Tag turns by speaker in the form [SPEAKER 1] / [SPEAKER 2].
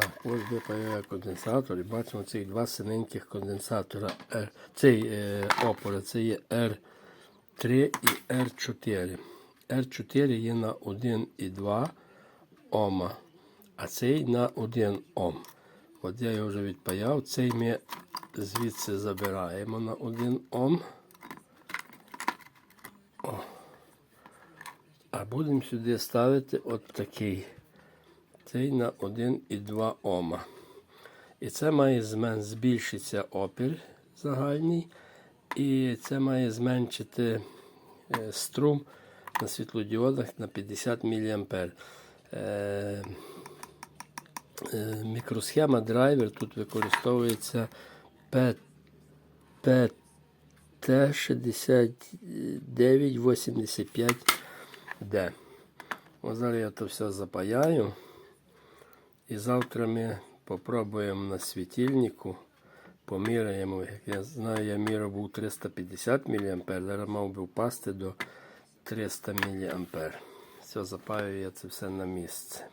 [SPEAKER 1] Так, ось випаяє конденсатор і бачимо цих два синеньких конденсатора. Цей е, опора, це є R3 і R4. R4 є на 1,2 Ома, а цей на 1 Ом. От я його вже відпаяв, цей ми звідси забираємо на 1 Ом. О. А будемо сюди ставити от такий. Цей на 1,2 Ома. І це має змен збільшитися опір загальний. І це має зменшити е, струм на світлодіодах на 50 мА. Е, е, мікросхема драйвер тут використовується PT6985D. Ось зараз я то все запаяю. І завтра ми попробуємо на світильнику. Поміряємо. Як я знаю, я міряв був 350 мА, зараз мав би впасти до 300 мА. Все, запаю я це все на місце.